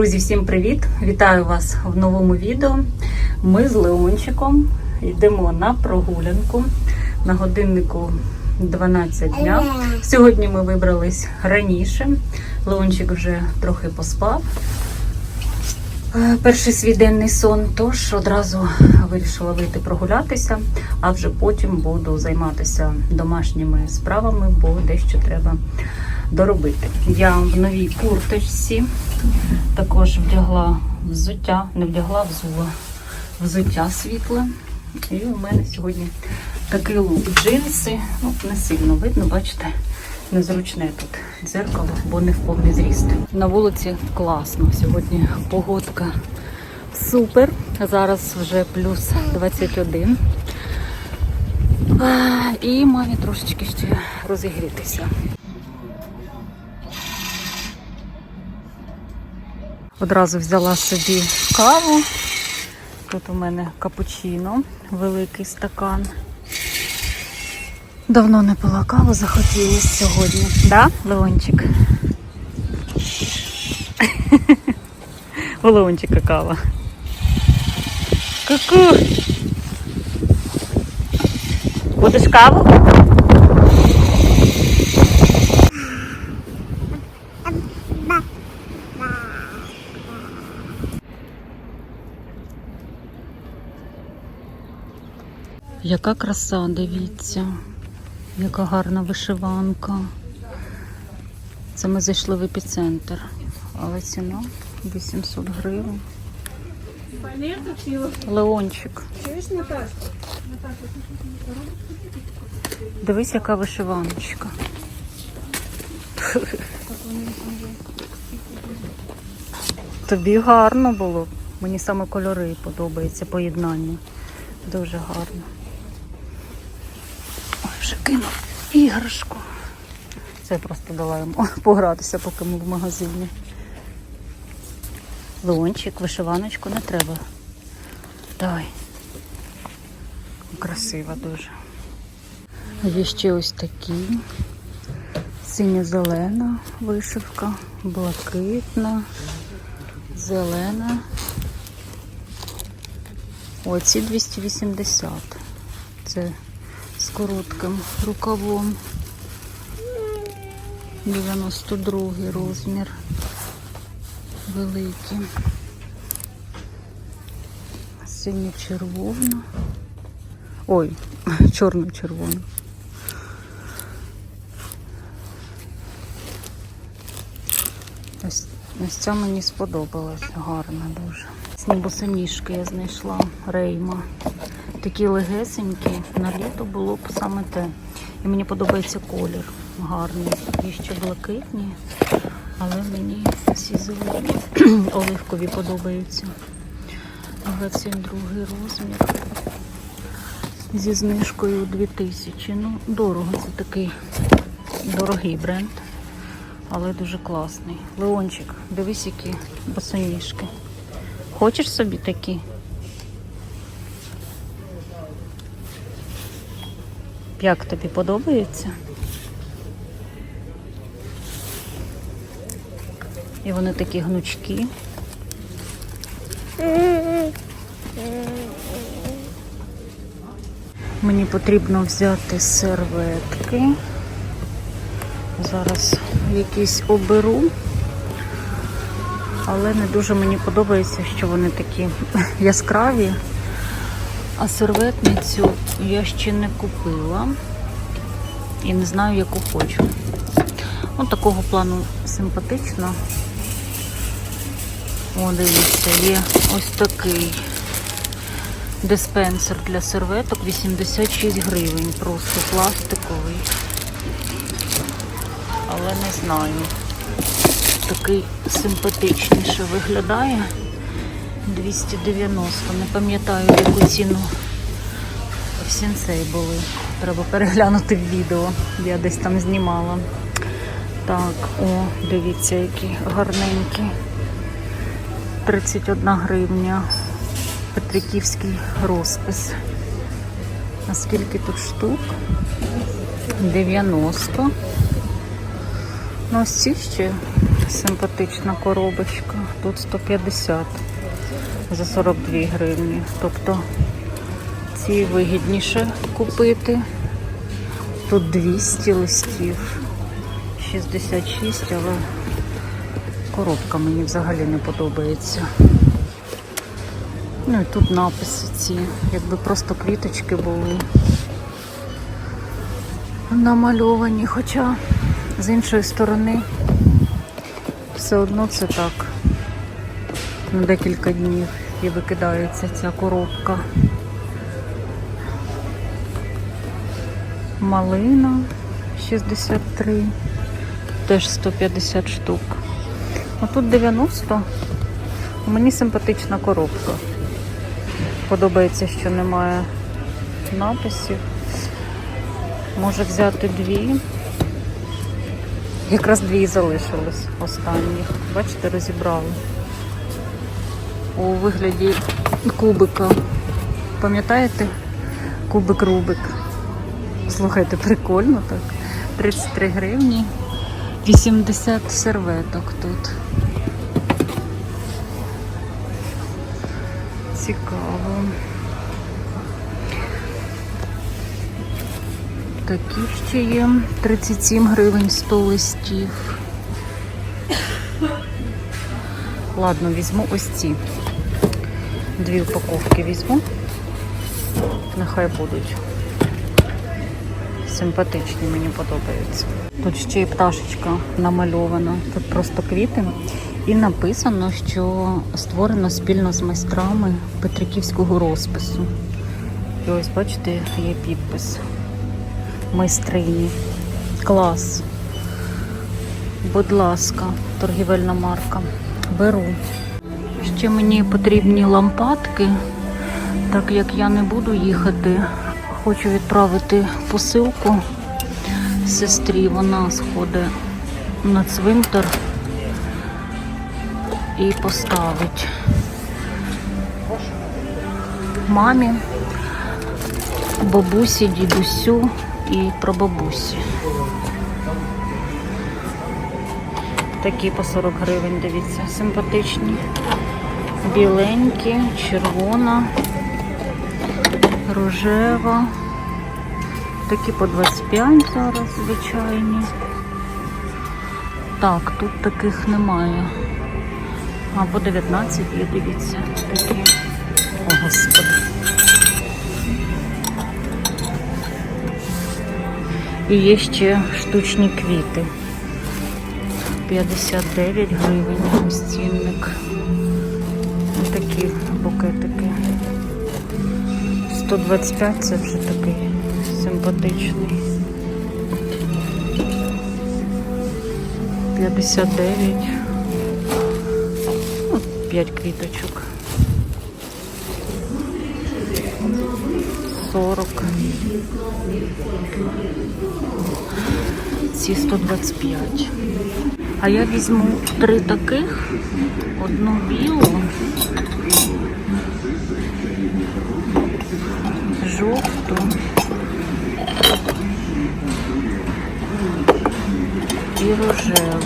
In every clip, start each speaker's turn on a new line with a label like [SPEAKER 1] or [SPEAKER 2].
[SPEAKER 1] Друзі, всім привіт! Вітаю вас в новому відео. Ми з Леончиком йдемо на прогулянку на годиннику 12 дня. Сьогодні ми вибрались раніше. Леончик вже трохи поспав. Е, Перший свій денний сон, тож одразу вирішила вийти прогулятися, а вже потім буду займатися домашніми справами, бо дещо треба доробити. Я в новій курточці також вдягла взуття, не вдягла, взула взуття світле. І у мене сьогодні такий лук. Джинси, ну не сильно видно, бачите, незручне тут дзеркало, бо не в повний зріст. На вулиці класно. Сьогодні погодка супер. Зараз вже плюс 21. А, І маю трошечки ще розігрітися. Одразу взяла собі каву. Тут у мене капучино, великий стакан. Давно не пила каву, захотілося сьогодні. Да, Леончик? У Леончика кава. Ку-ку! Будеш каву? Яка краса, дивіться, яка гарна вишиванка. Це ми зайшли в епіцентр, але ціна 800 гривень. Леончик. Дивись, яка вишиваночка. Тобі гарно було. Мені саме кольори подобаються, поєднання. Дуже гарно. Вже кинув іграшку. Це я просто дала йому погратися, поки ми в магазині. Леончик, вишиваночку не треба. Давай. Красиво дуже. Є ще ось такі. Синьо-зелена вишивка, блакитна, зелена. Оці 280. Це з коротким рукавом. 92 розмір. Великий. Синьо-червона. Ой, чорно-червона. Ось, ось ця мені сподобалась, гарна дуже. Снігосиніжки я знайшла рейма. Такі легесенькі, на літо було б саме те. І мені подобається колір гарний. Є ще блакитні, але мені всі зелені оливкові подобаються. 22 розмір. Зі знижкою 2000. Ну, дорого, це такий дорогий бренд але дуже класний. Леончик, дивись, які босоніжки. Хочеш собі такі? Як тобі подобається? І вони такі гнучкі. Мені потрібно взяти серветки. Зараз якісь оберу, але не дуже мені подобається, що вони такі яскраві. А серветницю я ще не купила і не знаю, яку хочу. Ось такого плану симпатично. О, дивіться, є ось такий диспенсер для серветок 86 гривень, просто пластиковий але не знаю. Такий симпатичніше виглядає. 290. Не пам'ятаю, яку ціну в сінсей були. Треба переглянути відео. Я десь там знімала. Так, о, дивіться, які гарненькі. 31 гривня. Петриківський розпис. А скільки тут штук? 90. Ну, ось ці ще симпатична коробочка. Тут 150 за 42 гривні. Тобто ці вигідніше купити. Тут 200 листів, 66, але коробка мені взагалі не подобається. Ну і тут написи ці, якби просто квіточки були намальовані, хоча з іншої сторони все одно це так. На декілька днів і викидається ця коробка. Малина 63, теж 150 штук. А тут 90. Мені симпатична коробка. Подобається, що немає написів. Може взяти дві. Якраз дві залишились останніх. Бачите, розібрали. У вигляді кубика. Пам'ятаєте? Кубик Рубик. Слухайте, прикольно так. 33 гривні. 80 серветок тут. Цікаво. Такі ще є. 37 гривень 100 листів. Ладно, візьму ось ці. Дві упаковки візьму. Нехай будуть. Симпатичні, мені подобаються. Тут ще й пташечка намальована. Тут просто квіти. І написано, що створено спільно з майстрами Петриківського розпису. І ось, бачите, є підпис майстрині. Клас. Будь ласка, торгівельна марка. Беру. Ще мені потрібні лампадки, так як я не буду їхати. Хочу відправити посилку сестрі. Вона сходить на цвинтар і поставить мамі, бабусі, дідусю і прабабусі. Такі по 40 гривень, дивіться, симпатичні. Біленькі, червона, рожева. Такі по 25 зараз звичайні. Так, тут таких немає. А по 19 є, дивіться, такі. О, господи. І є ще штучні квіти. 59 гривень ось. 125 це вже такий симпатичний. 59. Ну, 5 квіточок. 40. Ці 125. А я візьму три таких, одну білу, жовту і рожеву.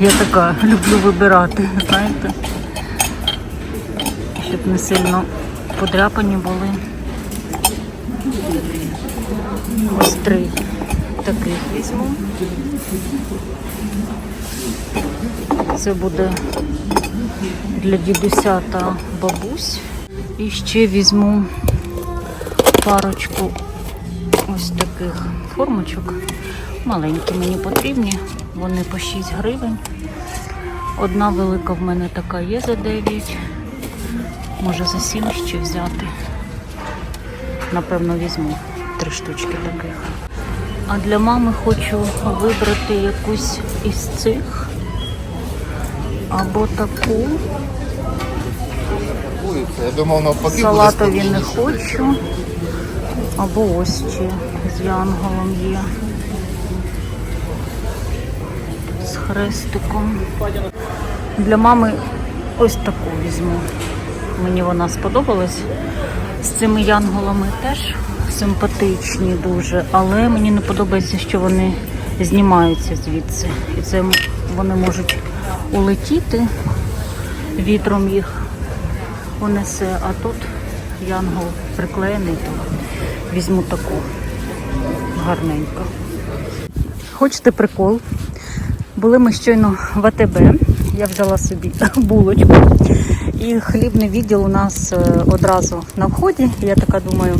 [SPEAKER 1] Я така люблю вибирати, знаєте, щоб не сильно подряпані були. Ось три таких візьму. Це буде для дідуся та бабусь. І ще візьму парочку ось таких формочок. Маленькі мені потрібні, вони по 6 гривень. Одна велика в мене така є за 9. Може за 7 ще взяти. Напевно, візьму три штучки таких. А для мами хочу вибрати якусь із цих. Або таку.
[SPEAKER 2] Я думав, навпаки,
[SPEAKER 1] Салатові не хочу. Або ось ще з янголом є. З хрестиком. Для мами ось таку візьму. Мені вона сподобалась. З цими янголами теж симпатичні дуже, але мені не подобається, що вони знімаються звідси. І це вони можуть улетіти, вітром їх унесе, а тут янгол приклеєний, то візьму таку гарненько. Хочете прикол? Були ми щойно в АТБ. Я взяла собі булочку. І хлібний відділ у нас е, одразу на вході. Я така думаю,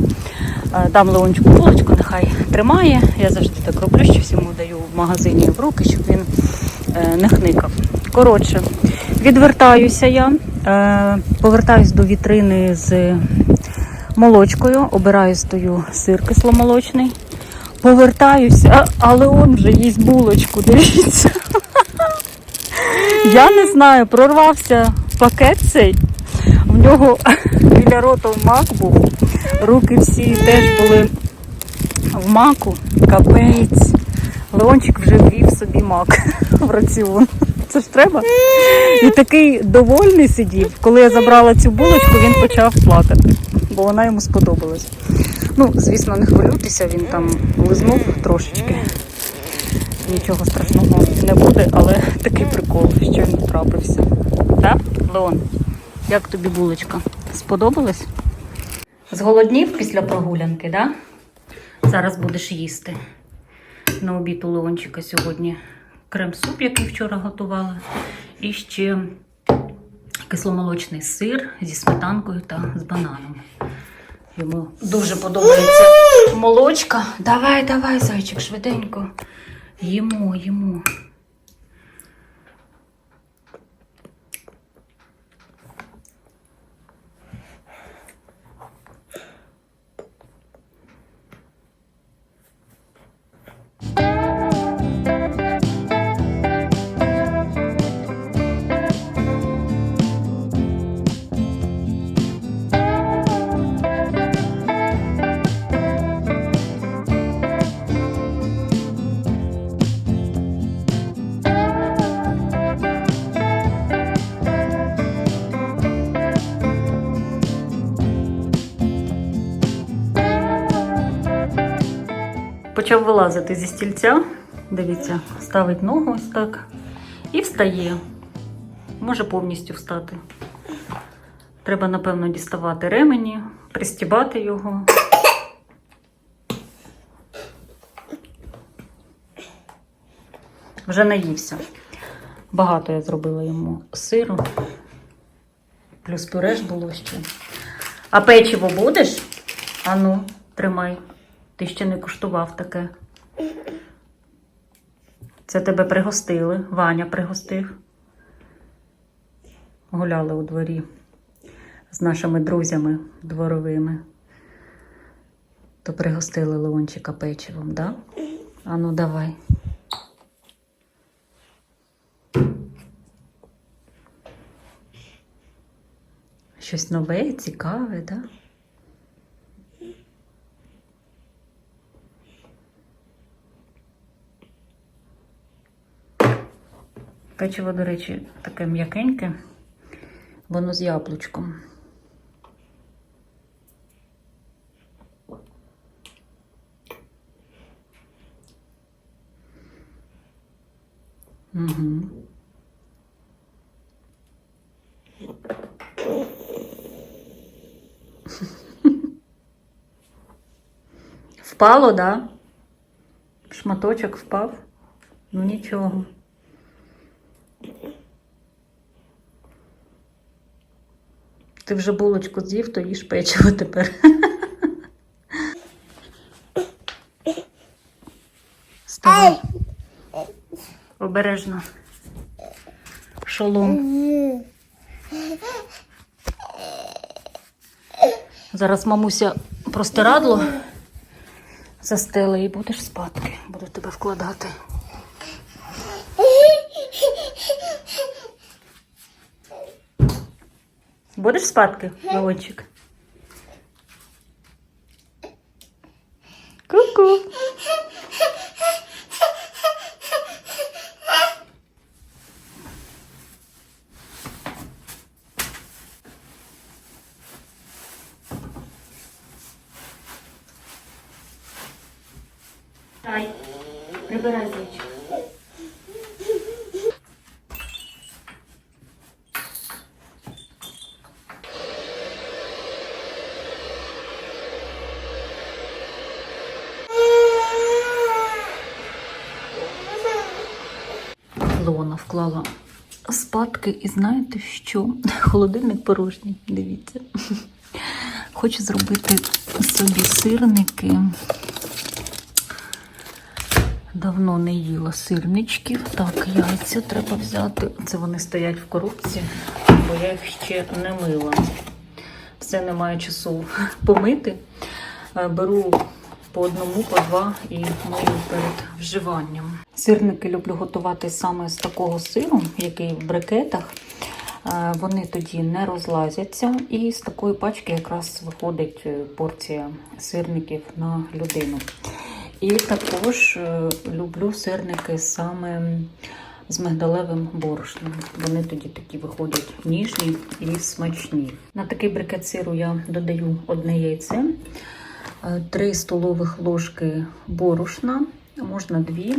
[SPEAKER 1] дам Леончику булочку, нехай тримає. Я завжди так роблю, що всьому даю в магазині в руки, щоб він е, не хникав. Коротше, відвертаюся я, е, повертаюсь до вітрини з молочкою, обираю стою сир кисломолочний. Повертаюся, а Леон вже їсть булочку, дивіться. Я не знаю, прорвався пакет цей. В нього біля рота мак був. Руки всі теж були в маку. Капець. Леончик вже ввів собі мак в раціон. Це ж треба. І такий довольний сидів. Коли я забрала цю булочку, він почав плакати, бо вона йому сподобалась. Ну, звісно, не хвилюйтеся, він там лизнув трошечки. Нічого страшного не буде, але такий прикол щойно трапився. Так, Леон? Як тобі булочка? Сподобалась? Зголоднів після прогулянки? Да? Зараз будеш їсти. На обід у Леончика сьогодні крем-суп, який вчора готувала. І ще кисломолочний сир зі сметанкою та з бананом. Йому дуже подобається молочка. Давай, давай, зайчик, швиденько. Їмо, їмо. Почав вилазити зі стільця. Дивіться, ставить ногу ось так і встає. Може повністю встати. Треба, напевно, діставати ремені, пристібати його. Вже наївся. Багато я зробила йому сиру. Плюс пюре ж було ще. А печиво будеш? Ану, тримай. Ти ще не куштував таке. Це тебе пригостили. Ваня пригостив. Гуляли у дворі з нашими друзями дворовими. То пригостили Леончика печивом, да? Ану, давай. Щось нове, цікаве, да? Печиво, до речі, таке м'якеньке, воно з яблучком. Угу. Впало, да? Шматочок впав. Ну нічого. Ти вже булочку з'їв, то їж печиво тепер. Вставай. Обережно. Шолом. Зараз мамуся простирадло застеле і будеш спадки. Буду тебе вкладати. Будеш спадки, Леончик? Ку-ку. Прибирай зайчик. Лона вклала спадки і знаєте що? Холодильник порожній, дивіться. Хочу зробити собі сирники. Давно не їла сирничків. Так, яйця треба взяти. Це вони стоять в коробці, бо я їх ще не мила. Все немає часу помити. Е, Беру по одному, по два і мию перед вживанням. Сирники люблю готувати саме з такого сиру, який в брикетах. Е, Вони тоді не розлазяться, і з такої пачки якраз виходить е, порція сирників на людину. І також е, люблю сирники саме з мигдалевим борошном. Вони тоді такі виходять ніжні і смачні. На такий брикет сиру я додаю одне яйце, 3 столових ложки борошна, можна дві,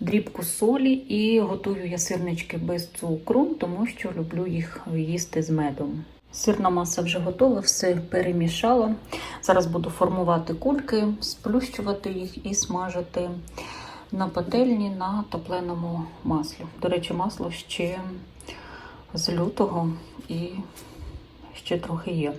[SPEAKER 1] дрібку солі і готую я сирнички без цукру, тому що люблю їх їсти з медом. Сирна маса вже готова, все перемішала. Зараз буду формувати кульки, сплющувати їх і смажити на пательні на топленому маслі. До речі, масло ще з лютого і ще трохи є.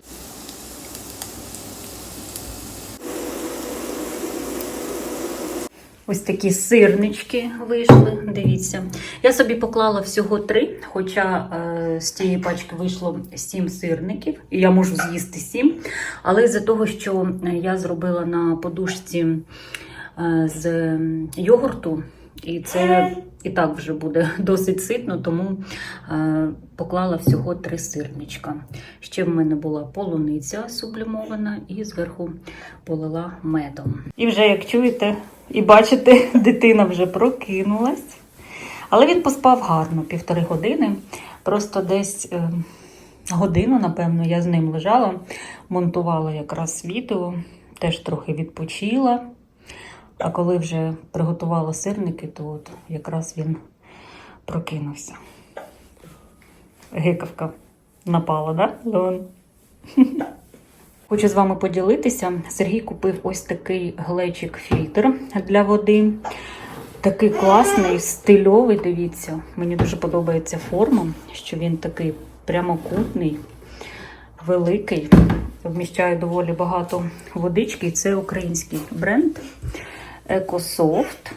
[SPEAKER 1] Ось такі сирнички вийшли. Дивіться. Я собі поклала всього три, хоча е, з цієї пачки вийшло сім сирників, і я можу з'їсти сім. Але з-за того, що я зробила на подушці е, з йогурту, і це і так вже буде досить ситно, тому е, поклала всього три сирничка. Ще в мене була полуниця сублімована і зверху полила медом. І вже, як чуєте і бачите, дитина вже прокинулась. Але він поспав гарно, півтори години. Просто десь е, годину, напевно, я з ним лежала, монтувала якраз відео, теж трохи відпочила. А коли вже приготувала сирники, то от якраз він прокинувся. Гикавка напала, да, Леон? Хочу з вами поділитися. Сергій купив ось такий глечик-фільтр для води. Такий класний, стильовий, дивіться. Мені дуже подобається форма, що він такий прямокутний, великий. Вміщає доволі багато водички. Це український бренд EcoSoft.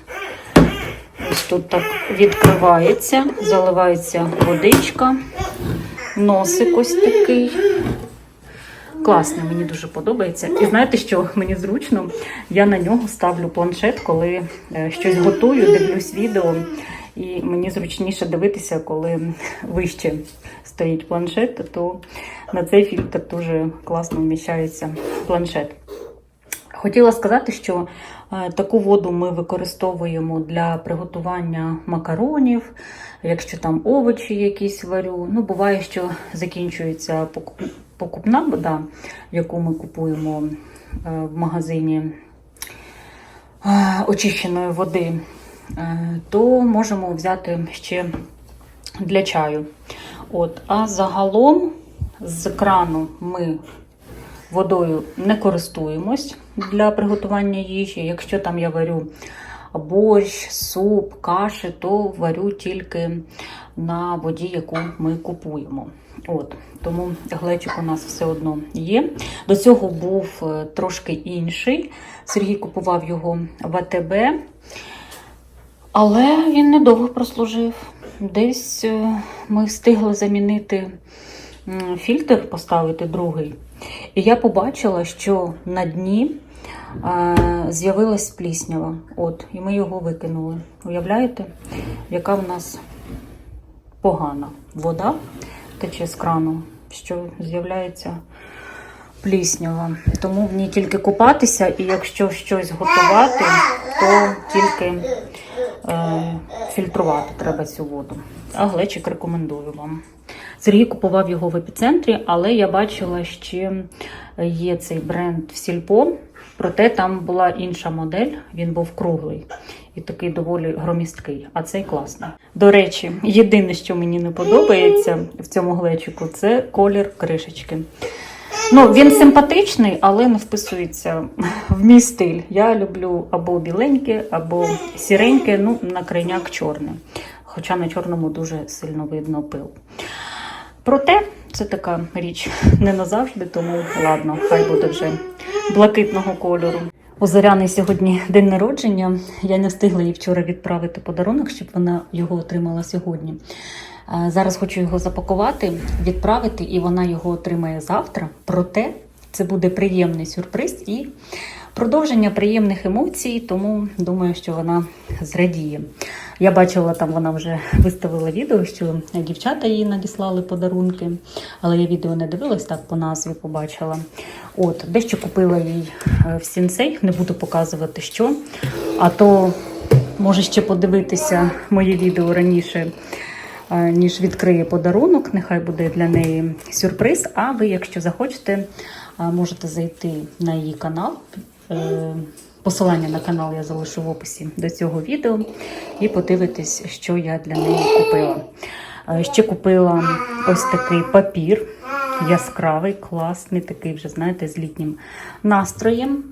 [SPEAKER 1] Ось тут так відкривається, заливається водичка, носик ось такий. Класно, мені дуже подобається. І знаєте, що мені зручно? Я на нього ставлю планшет, коли е, щось готую, дивлюсь відео. І мені зручніше дивитися, коли вище стоїть планшет, то на цей фільтр дуже класно вміщається планшет. Хотіла сказати, що е, таку воду ми використовуємо для приготування макаронів, якщо там овочі якісь варю. Ну, буває, що закінчується покупна вода, яку ми купуємо е, в магазині е, очищеної води, то можемо взяти ще для чаю. От, а загалом з крану ми водою не користуємось для приготування їжі. Якщо там я варю борщ, суп, каші, то варю тільки на воді, яку ми купуємо. От, тому глечик у нас все одно є. До цього був е, трошки інший. Сергій купував його в АТБ, але він недовго прослужив. Десь е, ми встигли замінити фільтр, поставити другий. І я побачила, що на дні е, з'явилась пліснява. От, і ми його викинули. Уявляєте, яка в нас погана вода тече з крану, що з'являється пліснява. Тому в ній тільки купатися, і якщо щось готувати, то тільки е, фільтрувати треба цю воду. А глечик рекомендую вам. Сергій купував його в епіцентрі, але я бачила, ще є цей бренд в Сільпо, проте там була інша модель, він був круглий і такий доволі громісткий, а цей класний. До речі, єдине, що мені не подобається в цьому глечику, це колір кришечки. Ну, він симпатичний, але не вписується в мій стиль. Я люблю або біленьке, або сіреньке, ну, на крайняк чорне. Хоча на чорному дуже сильно видно пил. Проте це така річ не назавжди, тому ладно, хай буде вже блакитного кольору. У Зоряни сьогодні день народження. Я не встигла їй вчора відправити подарунок, щоб вона його отримала сьогодні. Зараз хочу його запакувати, відправити, і вона його отримає завтра. Проте це буде приємний сюрприз і продовження приємних емоцій, тому думаю, що вона зрадіє. Я бачила, там вона вже виставила відео, що дівчата їй надіслали подарунки, але я відео не дивилась, так по назві побачила. От, дещо купила їй е, в сінсей, не буду показувати що. А то може ще подивитися моє відео раніше, е, ніж відкриє подарунок. Нехай буде для неї сюрприз. А ви, якщо захочете, е, можете зайти на її канал. Е, Посилання на канал я залишу в описі до цього відео і подивитись, що я для неї купила. Е, Ще купила ось такий папір, яскравий, класний, такий вже, знаєте, з літнім настроєм.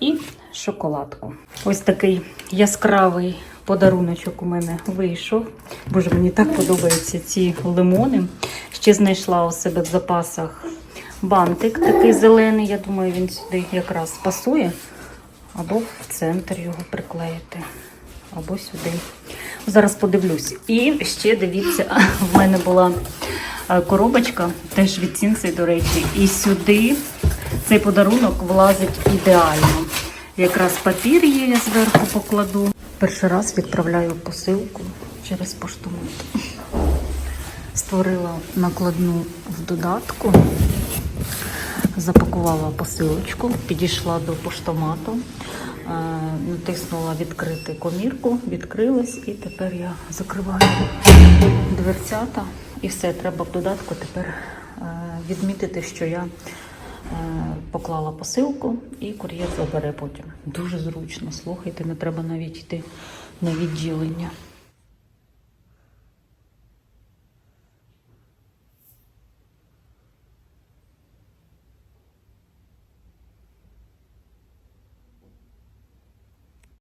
[SPEAKER 1] І шоколадку. Ось такий яскравий подаруночок у мене вийшов. Боже, мені так подобаються ці лимони. Ще знайшла у себе в запасах бантик такий зелений. Я думаю, він сюди якраз пасує. Або в центр його приклеїти, або сюди. Зараз подивлюсь. І ще дивіться, в мене була е, коробочка, теж від Сінси, до речі. І сюди цей подарунок влазить ідеально. Якраз папір є, я зверху покладу. Перший раз відправляю посилку через поштомат. Створила накладну в додатку запакувала посилочку, підійшла до поштомату, е, натиснула відкрити комірку, відкрилась і тепер я закриваю дверцята. І все, треба в додатку тепер е, відмітити, що я е, поклала посилку і кур'єр забере потім. Дуже зручно, слухайте, не треба навіть йти на відділення.